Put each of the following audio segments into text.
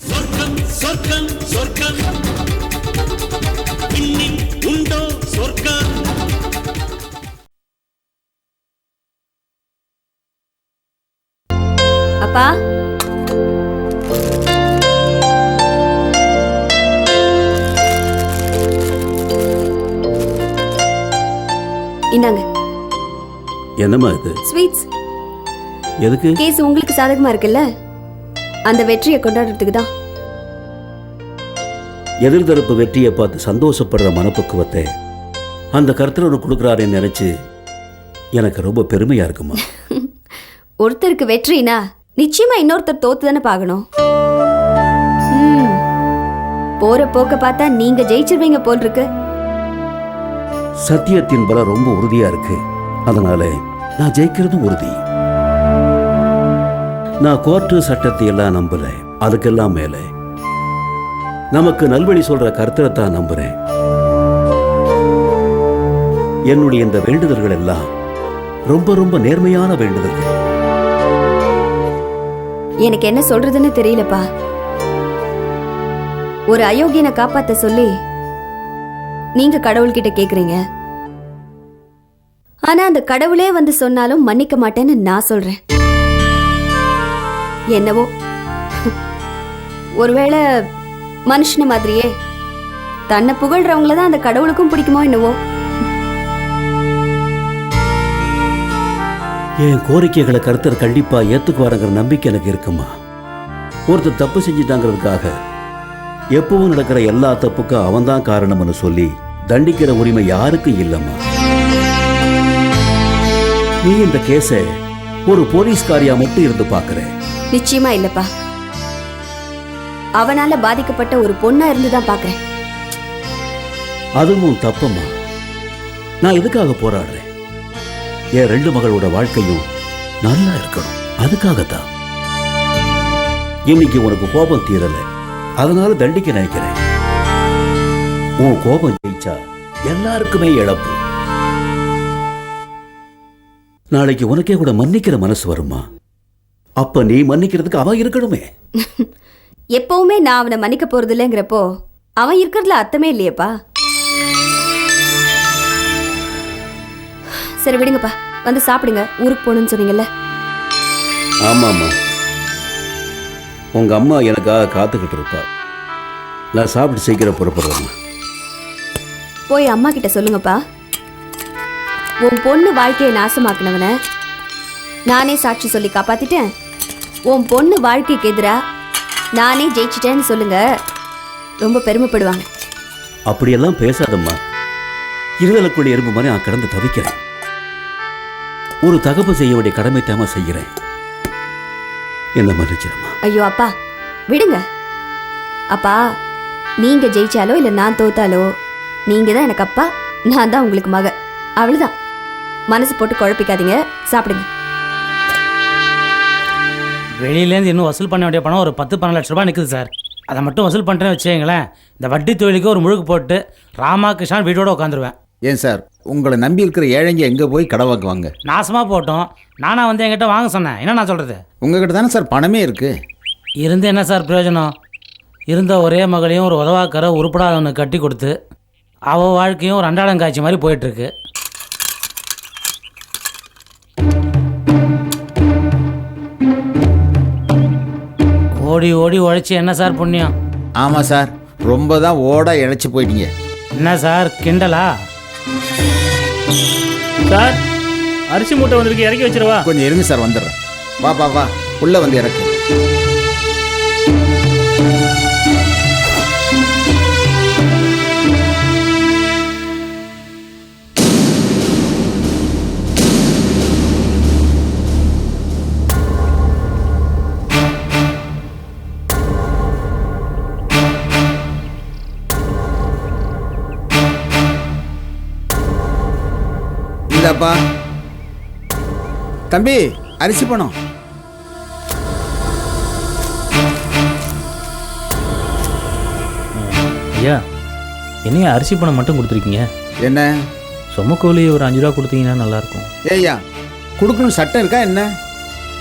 சொர்க்கம் சொர்க்கம் உண்டோ சொர்க்கம்? அப்பா. இந்தாங்க. என்னம்மா இது? ஸ்வீட்ஸ். எதுக்கு? கேஸ் உங்களுக்கு சாதகமா இருக்குல்ல? அந்த வெற்றியை கொண்டாடுறதுக்கு தான். எதிர்தரப்பு வெற்றியை பார்த்து சந்தோஷப்படுற மனப்பக்குவத்தை அந்த கர்த்தர் கொடுக்குறாருன்னு நினைச்சு எனக்கு ரொம்ப பெருமையா இருக்குமா ஒருத்தருக்கு வெற்றினா நிச்சயமா இன்னொருத்தர் தோத்து தானே பார்க்கணும். ம். போற போக்க பார்த்தா நீங்க ஜெயிச்சிருவீங்க போல் இருக்கு. சத்தியத்தின் பலம் ரொம்ப உறுதியா இருக்கு. அதனால நான் ஜெயிக்கிறதும் உறுதி. நான் கோர்ட்டு சட்டத்தை எல்லாம் நம்பல அதுக்கெல்லாம் மேல. நமக்கு நல்வழி சொல்ற கர்த்தரை தான் நம்புறேன். என்னுடைய இந்த வேண்டுதல்கள் எல்லாம் ரொம்ப ரொம்ப நேர்மையான வேண்டுதல்கள். எனக்கு என்ன சொல்றதுன்னு தெரியலப்பா. ஒரு அயோக்கியனை காப்பாத்த சொல்லி நீங்க கடவுள்கிட்ட கேக்குறீங்க. ஆனா அந்த கடவுளே வந்து சொன்னாலும் மன்னிக்க மாட்டேன்னு நான் சொல்றேன். என்னவோ? ஒருவேளை மனுஷன மாதிரியே தன்னை புகழ்றவங்கள தான் அந்த கடவுளுக்கும் பிடிக்குமோ என்னவோ? என் கோரிக்கைகளை கருத்தர் கண்டிப்பா ஏத்துக்குவாருங்கிற நம்பிக்கை எனக்கு இருக்குமா? ஒருத்தர் தப்பு செஞ்சிட்டாங்கிறதுக்காக எப்பவும் நடக்கிற எல்லா தப்புக்கும் அவன்தான் காரணம்னு சொல்லி தண்டிக்கிற உரிமை யாருக்கும் இல்லைம்மா. நீ இந்த கேஸை ஒரு போலீஸ்காரியா மட்டும் இருந்து பார்க்கற நிச்சயமா இல்லப்பா. அவனால பாதிக்கப்பட்ட ஒரு பொண்ணா இருந்து தான் பாக்குறேன். அதுவும் தப்பம்மா. நான் எதுக்காக போராடுறேன்? என் ரெண்டு மகளோட வாழ்க்கையும் நல்லா இருக்கணும். அதுக்காகத்தான். இன்னைக்கு உனக்கு கோபம் தீரல. அதனால தண்டிக்க நினைக்கிறேன். உன் கோபம் ஜெயிச்சா எல்லாருக்குமே இழப்பு. நாளைக்கு உனக்கே கூட மன்னிக்கிற மனசு வருமா? அப்ப நீ மன்னிக்கிறதுக்கு அவ இருக்கணுமே. எப்பவுமே நான் அவனை மன்னிக்க போறது இல்லைங்கிறப்போ அவன் இருக்கிறதுல அர்த்தமே இல்லையேப்பா. சரி விடுங்கப்பா. வந்து சாப்பிடுங்க. ஊருக்கு போகணும்னு சொன்னீங்கல்ல? ஆமாம்மா. உங்க அம்மா எனக்காக காத்துக்கிட்டு இருப்பா. நான் சாப்பிட்டு சீக்கிரம் புறப்படுறேன் போய் அம்மா கிட்ட சொல்லுங்கப்பா. உன் பொண்ணு வாழ்க்கையை நாசமாக்குனவன. நானே சாட்சி சொல்லி காப்பாத்திட்டேன். உன் பொண்ணு வாழ்க்கைக்கு எதிரா நானே ஜெயிச்சிட்டேன்னு சொல்லுங்க. ரொம்ப பெருமைப்படுவாங்க. அப்படியெல்லாம் பேசாதம்மா. இருதலுக்குள்ள எறும்பு மாதிரி நான் கடந்து தவிக்கிறேன். ஒரு தகப்பு செய்ய வேண்டிய கடமை தாம செய்கிறேன். என்ன மன்னிச்சிடம்மா ஐயோ அப்பா விடுங்க. அப்பா நீங்க ஜெயிச்சாலோ இல்ல நான் தோத்தாலோ நீங்க தான் எனக்கு அப்பா நான் தான் உங்களுக்கு மக. அவ்வளவுதான். மனசு போட்டு குழப்பிக்காதீங்க. சாப்பிடுங்க. வெளியிலேருந்து இன்னும் வசூல் பண்ண வேண்டிய பணம் ஒரு பத்து பன்னெண்டு லட்ச ரூபாய் நிற்குது சார். அதை மட்டும் வசூல் பண்ணிட்டேன்னு வச்சுக்கங்களேன் இந்த வட்டி தொழிலுக்கு ஒரு முழுக்கு போட்டு ராமாகிருஷ்ணன் வீட்டோட உட்காந்துருவேன். ஏன் சார்? உங்களை நம்பி இருக்கிற ஏழைங்க எங்கே போய் கடை வாங்குவாங்க? நாசமாக போட்டோம். நானா வந்து என்கிட்ட வாங்க சொன்னேன். என்ன நான் சொல்கிறது உங்ககிட்ட தானே சார் பணமே இருக்கு. இருந்து என்ன சார் பிரயோஜனம்? இருந்த ஒரே மகளையும் ஒரு உதவாக்கரை உருப்படாதவனு கட்டி கொடுத்து அவள் வாழ்க்கையும் ஒரு அன்றாடம் காட்சி மாதிரி போயிட்டுருக்கு. ஓடி ஓடி உழைச்சி என்ன சார் புண்ணியம்? ஆமாம் சார். ரொம்ப தான் ஓட இழைச்சி போயிட்டீங்க. என்ன சார் கிண்டலா? சார் அரிசி மூட்டை வந்திருக்கு இறக்கி வச்சிருவா. கொஞ்சம் இருங்க சார் வந்துடுறேன். வா வா வா. உள்ளே வந்து இறக்கு. தம்பி அரிசி பணம் ஐயா என்னையா அரிசி பணம் மட்டும் கொடுத்துருக்கீங்க? என்ன? சும கூலி ஒரு அஞ்சு ரூபா கொடுத்தீங்கன்னா நல்லாயிருக்கும். ஏய்யா கொடுக்கணும் சட்டம் இருக்கா என்ன?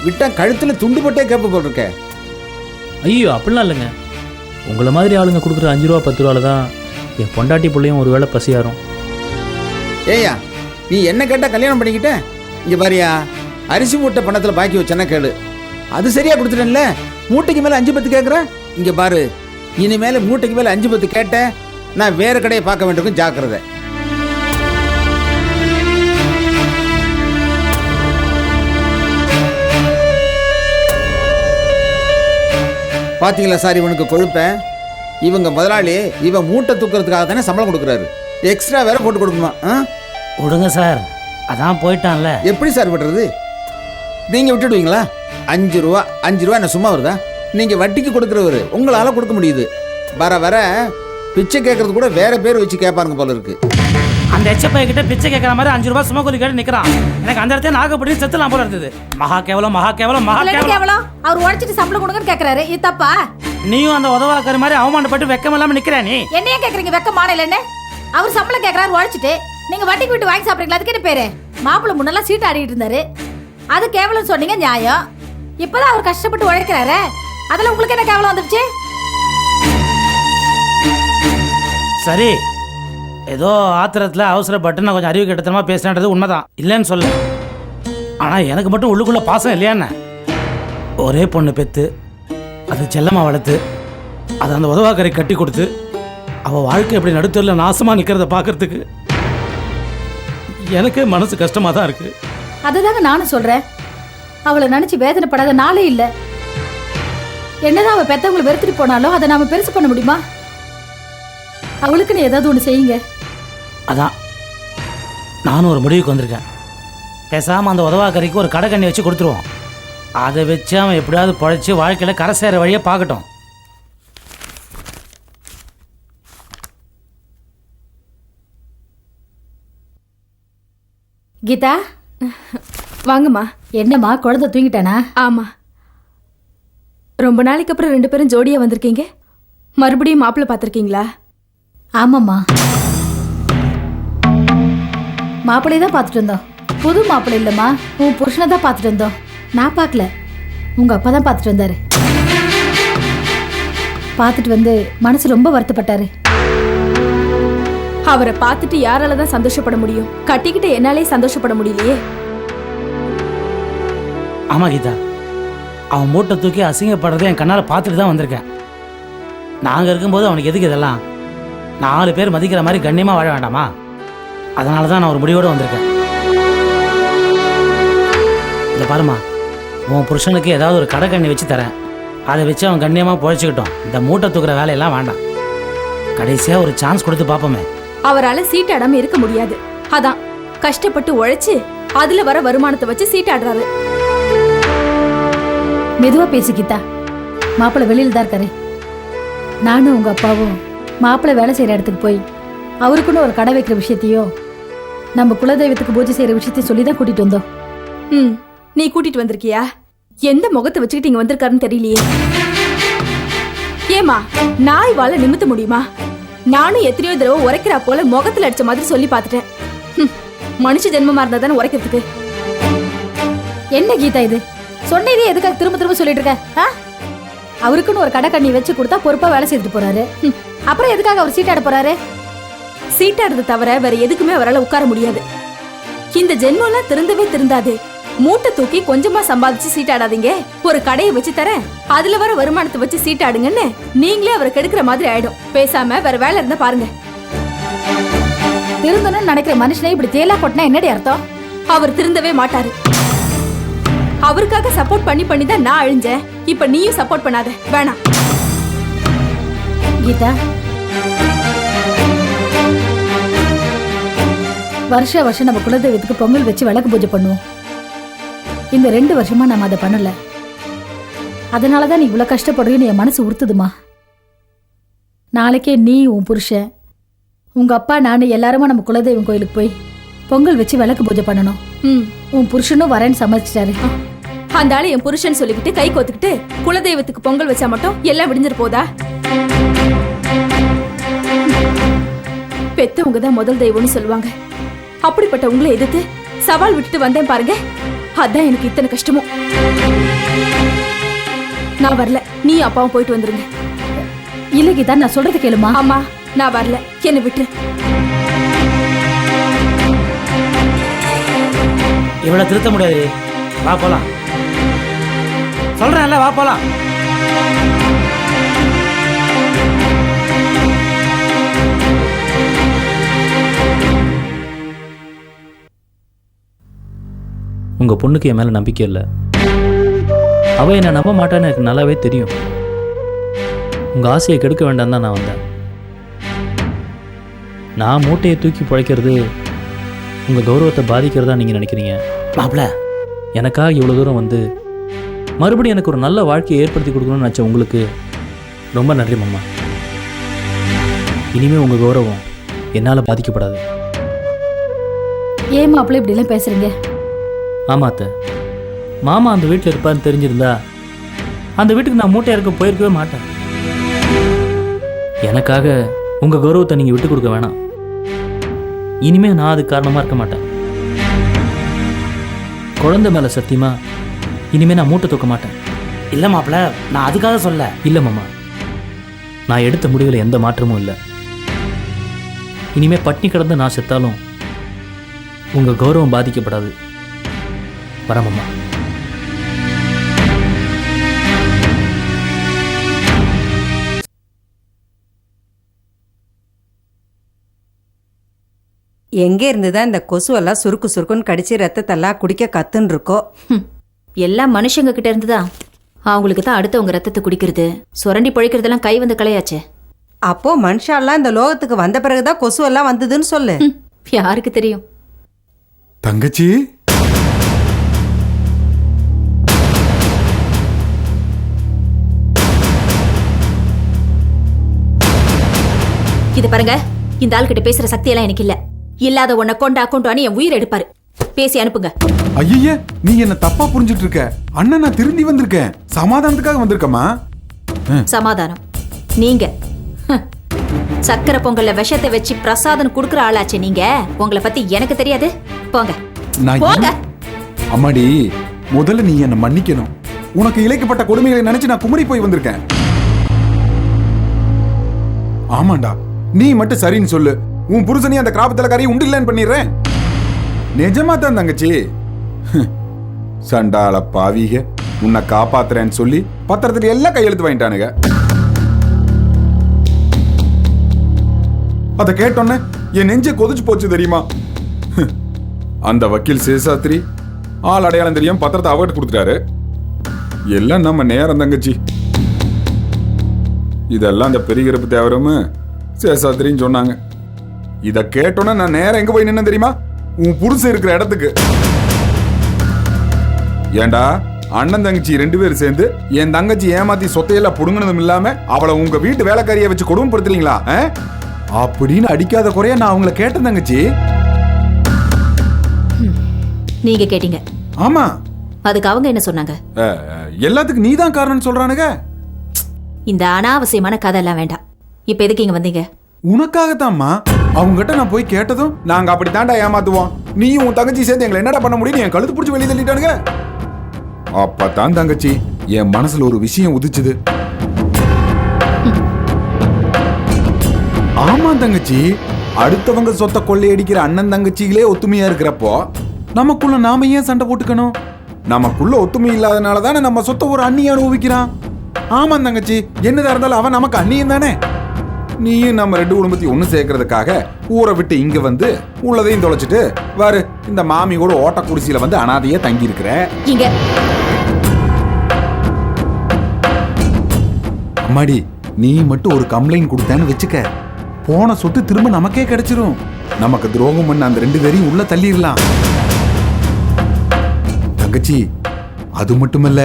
விட்டா கழுத்தில் துண்டு போட்டே கேட்ப போல் இருக்க ஐயோ அப்படிலாம் இல்லைங்க. உங்களை மாதிரி ஆளுங்க கொடுக்குற அஞ்சு ரூபா பத்து ரூபால தான் என் பொண்டாட்டி பிள்ளையும் ஒரு வேளை பசியாரும். ஏய்யா நீ என்ன கேட்டால் கல்யாணம் பண்ணிக்கிட்ட? இங்கே பாரியா. அரிசி மூட்டை பணத்தில் பாக்கி வச்சேன்னா கேளு. அது சரியா கொடுத்துட்டேன்ல? மூட்டைக்கு மேலே அஞ்சு பத்து கேட்குற இங்கே பாரு. இனிமேல் மூட்டைக்கு மேலே அஞ்சு பத்து கேட்டேன் நான் வேறு கடையை பார்க்க வேண்டியிருக்கும் ஜாக்கிரதை. பாத்தீங்களா சார் இவனுக்கு கொழுப்பேன் இவங்க முதலாளி இவன் மூட்டை தூக்குறதுக்காக தானே சம்பளம் கொடுக்குறாரு. எக்ஸ்ட்ரா வேற போட்டு கொடுக்கணுமா ஆ? விடுங்க சார். அதான் போயிட்டான்ல. எப்படி சார் விடுறது? நீங்க விட்டுடுவீங்களா? அஞ்சு ரூபா அஞ்சு ரூபா என்ன சும்மா வருதா? நீங்க வட்டிக்கு கொடுக்குறவரு உங்களால கொடுக்க முடியுது. வர வர பிச்சை கேட்கறது கூட வேற பேர் வச்சு கேட்பாருங்க போல இருக்கு. அந்த எச்சப்பை கிட்ட பிச்சை கேட்கற மாதிரி அஞ்சு ரூபாய் சும்மா கூலி கேட்டு நிக்கிறான். எனக்கு அந்த இடத்துல நாகப்படி செத்துலாம் போல இருந்தது மகா கேவலம் மகா கேவலம் மகா கேவலம். அவர் உழைச்சிட்டு சம்பளம் கொடுங்கன்னு கேக்குறாரு. இது தப்பா? நீயும் அந்த உதவாக்கற மாதிரி அவமானப்பட்டு வெக்கம் இல்லாம நிக்கிற நீ. என்னைய கேக்குறீங்க? வெக்க மாடலன்னு அவர் சம்பளம் கேக்குறாரு உழைச்சிட்டு நீங்க வட்டிக்கு விட்டு வாங்கி சாப்பிடுறீங்களா? அதுக்கு என்ன பேரு? மாப்பிள்ளை முன்னெல்லாம் சீட்டு ஆடிட்டு இருந்தாரு. அது கேவலம் சொன்னீங்க நியாயம். இப்பதான் அவர் கஷ்டப்பட்டு உழைக்கிறாரு அதுல உங்களுக்கு என்ன கேவலம் வந்துருச்சு? சரி ஏதோ ஆத்திரத்தில் அவசரப்பட்டு நான் கொஞ்சம் அறிவு கெட்டத்தனமா பேசினது உண்மைதான். இல்லைன்னு சொல்ல ஆனால் எனக்கு மட்டும் உள்ளுக்குள்ள பாசம் இல்லையாண்ணே. ஒரே பொண்ணு பெற்று அது செல்லமாக வளர்த்து அதை அந்த உதவாக்கரை கட்டி கொடுத்து அவள் வாழ்க்கை எப்படி நடுத்தரில் நாசமாக நிற்கிறத பார்க்கறதுக்கு எனக்கு மனசு கஷ்டமாக தான் இருக்குது அதுதாங்க நானும் சொல்றேன். அவளை நினைச்சு வேதனைப்படாத நாளே இல்ல. என்னதான் அவ பெத்தவங்களை வெறுத்துட்டு போனாலும் அதை நாம பெருசு பண்ண முடியுமா? அவளுக்குன்னு ஏதாவது ஒண்ணு செய்யுங்க. அதான். நானும் ஒரு முடிவுக்கு வந்திருக்கேன். பேசாமல் அந்த உதவாக்கரைக்கு ஒரு கடை கண்ணி வச்சு கொடுத்துருவோம். அதை வச்சு அவன் எப்படியாவது பழைச்சி வாழ்க்கையில் கரை சேர வழியை பார்க்கட்டும். கீதா? வாங்கம்மா. என்னம்மா குழந்தை தூங்கிட்டானா? ஆமா. ரொம்ப நாளைக்கு அப்புறம் ரெண்டு பேரும் ஜோடியா வந்திருக்கீங்க? மறுபடியும் மாப்பிள்ளை பார்த்துருக்கீங்களா? ஆமாம்மா. மாப்பிள்ளையை தான் பார்த்துட்டு இருந்தோம் புது மாப்பிள்ளை இல்லைம்மா. உன் புருஷனை தான் பார்த்துட்டு இருந்தோம் நான் பார்க்கல. உங்க அப்பா தான் பார்த்துட்டு வந்தாரு. பார்த்துட்டு வந்து மனசு ரொம்ப வருத்தப்பட்டாரு. அவரை பார்த்துட்டு யாரால தான் சந்தோஷப்பட முடியும்? கட்டிக்கிட்டு என்னாலே சந்தோஷப்பட முடியலையே. ஆமாம் கீதா. அவன் மூட்டை தூக்கி அசிங்கப்படுறதை என் கண்ணால் பார்த்துட்டு தான் வந்திருக்கேன். நாங்கள் இருக்கும்போது அவனுக்கு எதுக்கு இதெல்லாம்? நாலு பேர் மதிக்கிற மாதிரி கண்ணியமாக வாழ வேண்டாமா? அதனால தான் நான் ஒரு முடிவோடு வந்திருக்கேன். இதை பாருமா உன் புருஷனுக்கு ஏதாவது ஒரு கடை கண்ணி வச்சு தரேன். அதை வச்சு அவன் கண்ணியமாக பொழைச்சிக்கிட்டோம். இந்த மூட்டை தூக்குற வேலையெல்லாம் வேண்டாம். கடைசியாக ஒரு சான்ஸ் கொடுத்து பார்ப்போமே. அவரால சீட்டாடாம இருக்க முடியாது. அதான் கஷ்டப்பட்டு உழைச்சு அதுல வர வருமானத்தை வச்சு சீட்டாடுறாரு மெதுவா பேசு கீதா. மாப்பிள்ளை வெளியில தான் இருக்காரு. நானும் உங்க அப்பாவும் மாப்பிள்ளை வேலை செய்யற இடத்துக்கு போய் அவருக்குன்னு ஒரு கடை வைக்கிற விஷயத்தையும் நம்ம குலதெய்வத்துக்கு பூஜை செய்யற விஷயத்தையும் சொல்லி தான் கூட்டிட்டு வந்தோம். ம் நீ கூட்டிட்டு வந்திருக்கியா? எந்த முகத்தை வச்சுக்கிட்டு இங்க வந்திருக்காருன்னு தெரியலையே. ஏமா நாய் வாழ நிமித்த முடியுமா? நானும் எத்தனையோ தடவை உரைக்கிறா போல முகத்துல அடிச்ச மாதிரி சொல்லி பார்த்துட்டேன். மனுஷ ஜென்மமா இருந்தா தானே உரைக்கிறதுக்கு? என்ன கீதா இது? சொன்னதே எதுக்காக திரும்ப திரும்ப சொல்லிட்டு இருக்க? ஆ? அவருக்குன்னு ஒரு கடை கண்ணி வச்சு கொடுத்தா பொறுப்பா வேலை செய்துட்டு போறாரு. அப்புறம் எதுக்காக அவர் சீட்டாட போறாரு? சீட்டாடுறது தவிர வேற எதுக்குமே அவரால உட்கார முடியாது. இந்த ஜென்மம்லாம் திருந்தவே திருந்தாது. மூட்டை தூக்கி கொஞ்சமா சம்பாதிச்சு சீட்டாடாதீங்க. ஒரு கடையை வச்சு தரேன். அதுல வர வருமானத்தை வச்சு சீட்டாடுங்கன்னு நீங்களே அவரை கெடுக்கிற மாதிரி ஆயிடும். பேசாம வேற வேலை இருந்தா பாருங்க. திருந்தணும்னு நினைக்கிற மனுஷனை இப்படி தேலா கொட்டினா என்னடி அர்த்தம்? அவர் திருந்தவே மாட்டாரு. அவருக்காக சப்போர்ட் பண்ணி பண்ணி தான் நான் அழிஞ்சேன். இப்ப நீயும் சப்போர்ட் பண்ணாத. வேணாம். கீதா. வருஷ வருஷம் நம்ம குலதெய்வத்துக்கு பொங்கல் வச்சு விளக்கு பூஜை பண்ணுவோம். இந்த ரெண்டு வருஷமா நம்ம அதை பண்ணல. அதனாலதான் நீ இவ்வளவு கஷ்டப்படுறீன்னு என் மனசு உறுத்துதுமா? நாளைக்கே நீ உன் புருஷன் உங்க அப்பா நானு எல்லாருமா நம்ம குலதெய்வம் கோயிலுக்கு போய் பொங்கல் வச்சு விளக்கு பூஜை பண்ணணும். ம். உன் புருஷனும் வரேன்னு சம்மதிச்சிட்டாரு. அந்த ஆளு என் புருஷன் சொல்லிக்கிட்டு கை கோத்துக்கிட்டு குலதெய்வத்துக்கு பொங்கல் வச்சா மட்டும் எல்லாம் விடிஞ்சிரு போதா? பெத்தவங்க தான் முதல் தெய்வம்னு சொல்லுவாங்க. அப்படிப்பட்ட உங்களை எதிர்த்து சவால் விட்டுட்டு வந்தேன் பாருங்க. அதான் எனக்கு இத்தனை கஷ்டமும் நான் வரல. நீ அப்பாவும் போயிட்டு வந்துருங்க. இல்லைக்குதான் நான் சொல்றது கேளுமா? ஆமா நான் வரல. என்ன விட்டுரு இவளை திருத்த முடியாது வா போலாம். சொல்றேன்ல வா போலாம். உங்கள் பொண்ணுக்கு என் மேலே நம்பிக்கை இல்லை. அவள் என்னை நம்ப மாட்டான்னு எனக்கு நல்லாவே தெரியும். உங்கள் ஆசையை கெடுக்க வேண்டாம் தான் நான் வந்தேன். நான் மூட்டையை தூக்கி பிழைக்கிறது உங்கள் கௌரவத்தை பாதிக்கிறதா நீங்கள் நினைக்கிறீங்க? மாப்பிள எனக்காக இவ்வளோ தூரம் வந்து மறுபடியும் எனக்கு ஒரு நல்ல வாழ்க்கையை ஏற்படுத்தி கொடுக்கணும்னு நினச்ச உங்களுக்கு ரொம்ப நன்றி மாமா. இனிமேல் உங்கள் கௌரவம் என்னால் பாதிக்கப்படாது. ஏமா அப்பள இப்படி எல்லாம் பேசுறீங்க ஆமா அத்தை. மாமா அந்த வீட்டில் இருப்பான்னு தெரிஞ்சிருந்தா அந்த வீட்டுக்கு நான் மூட்டையா இருக்க போயிருக்கவே மாட்டேன். எனக்காக உங்க கௌரவத்தை நீங்க விட்டு கொடுக்க வேணாம். இனிமே நான் அதுக்கு காரணமா இருக்க மாட்டேன். குழந்தை மேல சத்தியமா இனிமே நான் மூட்டை தூக்க மாட்டேன். இல்ல மாப்பிள நான் அதுக்காக சொல்ல. இல்லை மாமா. நான் எடுத்த முடிவில் எந்த மாற்றமும் இல்லை. இனிமே பட்னி கிடந்து நான் செத்தாலும் உங்க கௌரவம் பாதிக்கப்படாது. வரேன் மாமா எங்க இருந்து தான் இந்த கொசுவெல்லாம் சுருக்கு சுருக்குன்னு கடிச்சு ரத்தத்தெல்லாம் குடிக்க கத்துன்னு இருக்கோ எல்லாம் மனுஷங்க கிட்ட இருந்து தான் அவங்களுக்கு தான் அடுத்தவங்க ரத்தத்தை குடிக்கிறது. சுரண்டி பழிக்கிறதெல்லாம் கை வந்து கலையாச்சே அப்போ மனுஷாலாம் இந்த லோகத்துக்கு வந்த பிறகுதான் கொசுவெல்லாம் வந்ததுன்னு சொல்லு. யாருக்கு தெரியும்? தங்கச்சி? இது பாருங்க. இந்த ஆள் கிட்ட பேசுற சக்தி எல்லாம் எனக்கு இல்ல. இல்லாத உன்னை கொண்டா கொண்டான்னு என் உயிர் எடுப்பாரு. பேசி அனுப்புங்க. ஐய நீ என்ன தப்பா புரிஞ்சிட்டு இருக்க அண்ணன் நான் திருந்தி வந்திருக்கேன். சமாதானத்துக்காக வந்திருக்கமா சமாதானம். நீங்க. சக்கரை பொங்கல்ல விஷத்தை வச்சு பிரசாதம் குடுக்குற ஆளாச்சே நீங்க. உங்களை பத்தி எனக்கு தெரியாது. போங்க. அம்மாடி முதல்ல நீ என்ன மன்னிக்கணும். உனக்கு இழைக்கப்பட்ட கொடுமைகளை நினைச்சு நான் குமரி போய் வந்திருக்கேன். ஆமாண்டா. நீ மட்டும் சரின்னு சொல்லு. உன் புருஷனையும் அந்த கிராபத்தில் கரையை உண்டு இல்லைன்னு பண்ணிடுறேன். நிஜமா தான் தங்கச்சி. சண்டால பாவிக உன்னை காப்பாத்துறேன்னு சொல்லி பத்திரத்துல எல்லாம் கையெழுத்து வாங்கிட்டானுங்க. அதை கேட்டோன்னே என் நெஞ்சே கொதிச்சு போச்சு தெரியுமா? அந்த வக்கீல் சேசாத்திரி ஆள் அடையாளம் தெரியாம பத்திரத்தை அவர்கிட்ட கொடுத்துட்டாரு. எல்லாம் நம்ம நேரம் தங்கச்சி. இதெல்லாம் அந்த பெரியகரப்பு தேவரும். சேசாத்திரின்னு சொன்னாங்க. இத கேட்டோன்னே நான் நேரம் எங்க போய் நின்னு தெரியுமா? உன் புருஷன் இருக்கிற இடத்துக்கு. ஏண்டா அண்ணன் தங்கச்சி ரெண்டு பேரும் சேர்ந்து என் தங்கச்சி ஏமாத்தி சொத்தையெல்லாம் புடுங்கினதும் இல்லாம அவளை உங்க வீட்டு வேலைக்காரியை வச்சு கொடுமைப்படுத்துறீங்களா? அப்படின்னு அடிக்காத குறைய நான் அவங்கள கேட்டேன் தங்கச்சி. நீங்க கேட்டீங்க. ஆமா. அதுக்கு அவங்க என்ன சொன்னாங்க? எல்லாத்துக்கும் நீதான் காரணம்னு சொல்றானுங்க. இந்த அனாவசியமான கதை எல்லாம் வேண்டாம். இப்ப எதுக்கு இங்க வந்தீங்க? உனக்காகத்தாம்மா அவங்ககிட்ட நான் போய் கேட்டதும் நாங்க அப்படி தாண்டா ஏமாத்துவோம். நீயும் உன் தங்கச்சி சேர்ந்து எங்களை என்னடா பண்ண முடியும் என் கழுத்து பிடிச்சி வெளியே தள்ளிட்டானுங்க. அப்பதான் தங்கச்சி என் மனசுல ஒரு விஷயம் உதிச்சுது. ஆமா தங்கச்சி அடுத்தவங்க சொத்தை கொள்ளையடிக்கிற அண்ணன் தங்கச்சிகளே ஒத்துமையா இருக்கிறப்போ நமக்குள்ள நாம ஏன் சண்டை போட்டுக்கணும்? நமக்குள்ள ஒத்துமை இல்லாதனால தானே நம்ம சொத்தை ஒரு அண்ணியை அனுபவிக்கிறான் ஆமா தங்கச்சி என்னதா இருந்தாலும் அவன் நமக்கு அண்ணியும் தானே. நீயும் நம்ம ரெண்டு குடும்பத்தையும் ஒண்ணு சேர்க்கறதுக்காக ஊரை விட்டு இங்க வந்து உள்ளதையும் தொலைச்சிட்டு வாரு இந்த மாமி கூட ஓட்ட குடிசையில வந்து அனாதையே தங்கி இருக்கிற இங்க. அம்மாடி நீ மட்டும் ஒரு கம்ப்ளைண்ட் கொடுத்தேன்னு வச்சுக்க. போன சொத்து திரும்ப நமக்கே கிடைச்சிரும். நமக்கு துரோகம் பண்ண அந்த ரெண்டு பேரையும் உள்ள தள்ளிடலாம். தங்கச்சி அது மட்டுமல்ல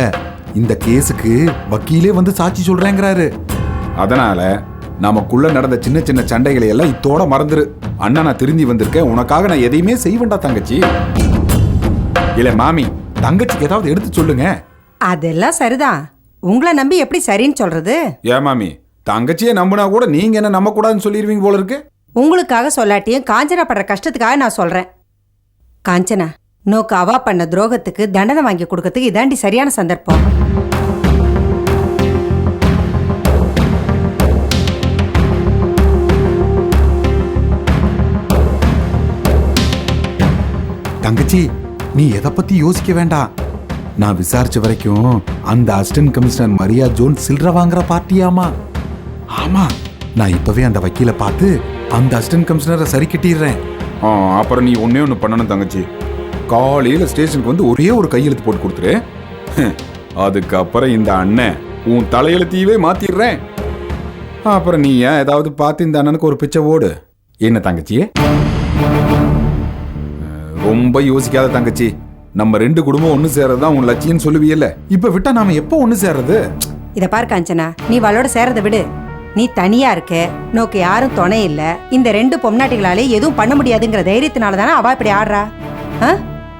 இந்த கேஸுக்கு வக்கீலே வந்து சாட்சி சொல்றேங்கிறாரு. அதனால நமக்குள்ள நடந்த சின்ன சின்ன சண்டைகளை எல்லாம் இத்தோட மறந்துரு. அண்ணா நான் திருந்தி வந்திருக்கேன். உனக்காக நான் எதையுமே செய்வேண்டா தங்கச்சி. இல்ல மாமி தங்கச்சிக்கு ஏதாவது எடுத்து சொல்லுங்க. அதெல்லாம் சரிதான். உங்களை நம்பி எப்படி சரின்னு சொல்றது? ஏன் மாமி தங்கச்சியை நம்பினா கூட நீங்க என்ன நம்ப கூடாதுன்னு சொல்லிடுவீங்க போல இருக்கு? உங்களுக்காக சொல்லாட்டியும் காஞ்சனா படுற கஷ்டத்துக்காக நான் சொல்றேன். காஞ்சனா நோக்கு அவா பண்ண துரோகத்துக்கு தண்டனை வாங்கி கொடுக்கறதுக்கு இதாண்டி சரியான சந்தர்ப்பம். தங்கச்சி நீ எதை பத்தி யோசிக்க வேண்டாம். நான் விசாரிச்ச வரைக்கும் அந்த அசிஸ்டன்ட் கமிஷனர் மரியா ஜோன் சில்ற வாங்குற பார்ட்டியாமா? ஆமா நான் இப்பவே அந்த வக்கீலை பார்த்து அந்த அசிஸ்டன்ட் கமிஷனரை சரி கட்டிடுறேன். அப்புறம் நீ ஒன்னே ஒன்று பண்ணணும் தங்கச்சி. காலையில ஸ்டேஷனுக்கு வந்து ஒரே ஒரு கையெழுத்து போட்டு கொடுத்துரு. அதுக்கப்புறம் இந்த அண்ணன் உன் தலையெழுத்தையவே மாத்திடுறேன். அப்புறம் நீ ஏன் ஏதாவது பார்த்து இந்த அண்ணனுக்கு ஒரு பிச்சை ஓடு. என்ன தங்கச்சியே? ரொம்ப யோசிக்காத தங்கச்சி. நம்ம ரெண்டு குடும்பம் ஒண்ணு சேர்றதுதான் உன் லட்சியம் சொல்லுவியல்ல. இப்ப விட்டா நாம எப்போ ஒன்று சேர்றது? இத பாரு காஞ்சனா நீ வளோட சேரத விடு. நீ தனியா இருக்க நோக்கு யாரும் துணை இல்ல. இந்த ரெண்டு பொம்நாட்டிகளாலே எதுவும் பண்ண முடியாதுங்கிற தைரியத்தினால தானே அவ இப்படி ஆடுறா? ஆ?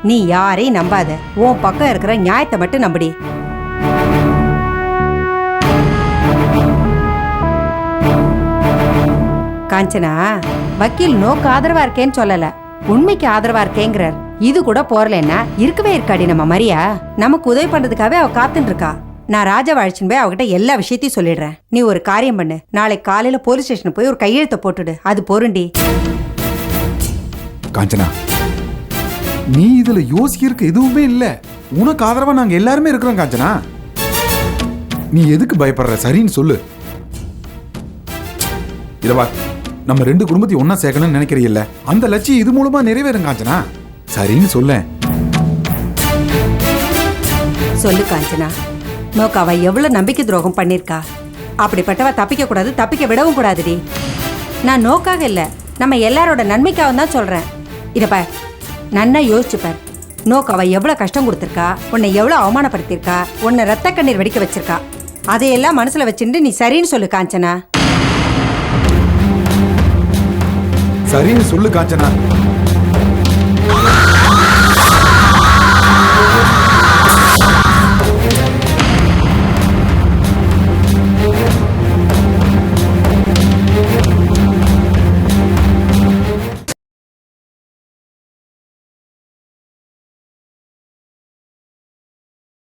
நீ யாரையும் நம்பாத. உன் பக்கம் இருக்கிற நியாயத்தை மட்டும் நம்புடி. காஞ்சனா வக்கீல் நோக்கு ஆதரவா இருக்கேன்னு சொல்லல. உண்மைக்கு ஆதரவா இருக்கேங்கிறார். இது கூட போறலன்னா இருக்கவே இருக்காடி நம்ம மரியா. நமக்கு உதவி பண்றதுக்காகவே அவ காத்துட்டு இருக்கா நான் ராஜா வாழ்ச்சின்னு போய் அவகிட்ட எல்லா விஷயத்தையும் சொல்லிடுறேன். நீ ஒரு காரியம் பண்ணு. நாளைக்கு காலையில போலீஸ் ஸ்டேஷன் போய் ஒரு கையெழுத்தை போட்டுடு. அது பொருண்டி. காஞ்சனா நீ இதுல யோசிக்கிறதுக்கு எதுவுமே இல்ல. உனக்கு ஆதரவா நாங்க எல்லாருமே இருக்கிறோம் காஞ்சனா. நீ எதுக்கு பயப்படுற? சரின்னு சொல்லு. இதவா நம்ம ரெண்டு குடும்பத்தையும் ஒன்னா சேர்க்கணும்னு நினைக்கிறீல்ல அந்த லட்சியம் இது மூலமா நிறைவேறும் காஞ்சனா? சரின்னு சொல்லேன் சொல்லு காஞ்சனா நோக்கு அவ எவ்வளவு நம்பிக்கை துரோகம் பண்ணிருக்கா அப்படிப்பட்டவ தப்பிக்க கூடாது தப்பிக்க விடவும் கூடாதுடி. நான் நோக்காக இல்ல நம்ம எல்லாரோட நன்மைக்காக தான் சொல்றேன். இத நன்னா யோசிச்சுப்பார் நோக்கு அவ எவ்வளவு கஷ்டம் கொடுத்துருக்கா? உன்னை எவ்வளவு அவமானப்படுத்தியிருக்கா? உன்னை ரத்த கண்ணீர் வெடிக்க வச்சிருக்கா? அதையெல்லாம் மனசுல வச்சுட்டு நீ சரின்னு சொல்லு காஞ்சனா. சரின்னு சொல்லு காஞ்சனா.